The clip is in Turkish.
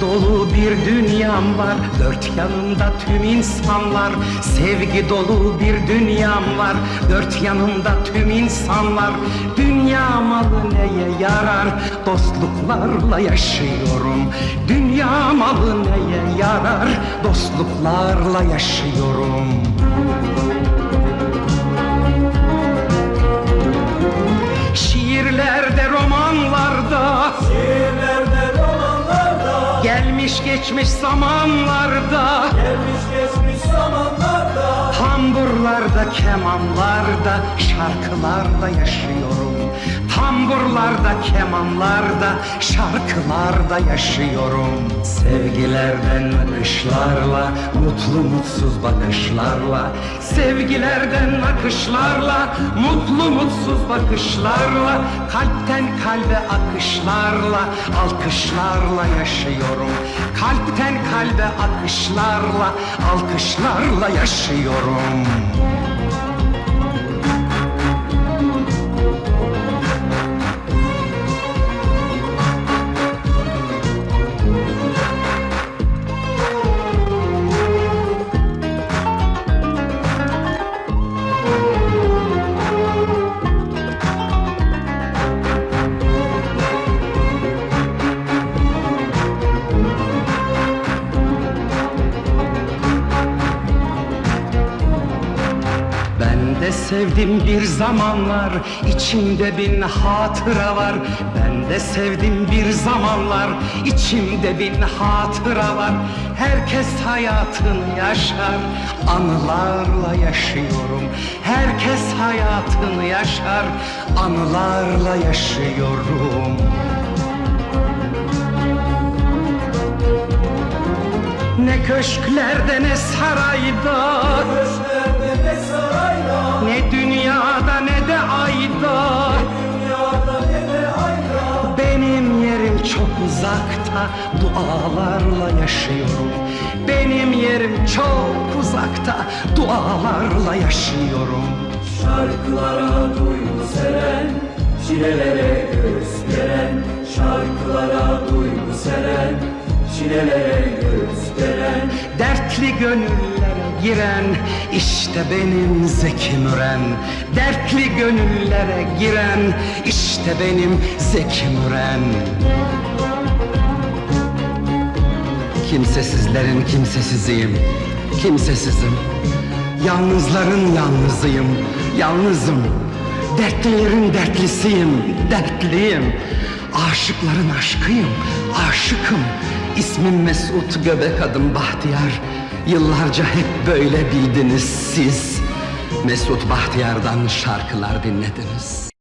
Dolu bir dünyam var. Dört yanımda tüm insanlar Sevgi dolu bir dünyam var. Dört yanımda tüm insanlar Dünya malı neye yarar? Dostluklarla yaşıyorum Dünya malı neye yarar? Dostluklarla yaşıyorum. Şiirlerde, Gelmiş geçmiş zamanlarda gelmiş geçmiş zamanlarda Tamburlarda, kemanlarda, şarkılarda yaşıyorum. Tamburlarda, kemanlarda, şarkılarda yaşıyorum. Sevgilerden akışlarla, mutlu mutsuz bakışlarla. Sevgilerden akışlarla, mutlu mutsuz bakışlarla. Kalpten kalbe akışlarla, alkışlarla yaşıyorum. Kalpten kalbe akışlarla, alkışlarla yaşıyorum sevdim bir zamanlar içimde bin hatıra var. Ben de sevdim bir zamanlar içimde bin hatıra var. Herkes hayatını yaşar anılarla yaşıyorum. Herkes hayatını yaşar anılarla yaşıyorum. Ne köşklerde ne sarayda uzakta Dualarla yaşıyorum. Benim yerim çok uzakta Dualarla yaşıyorum. Şarkılara duygu seren, çilelere göğüs geren Şarkılara duygu seren, çilelere göğüs geren Dertli gönüllere giren işte benim Zeki Müren. Dertli gönüllere giren işte benim Zeki Müren Kimsesizlerin kimsesiziyim. Kimsesizim. Yalnızların yalnızıyım. Yalnızım. Dertlilerin dertlisiyim. Dertliyim. Aşıkların aşkıyım. Aşıkım. İsmim Mesut Göbek adım Bahtiyar. Yıllarca hep böyle bildiniz siz. Mesut Bahtiyar'dan şarkılar dinlediniz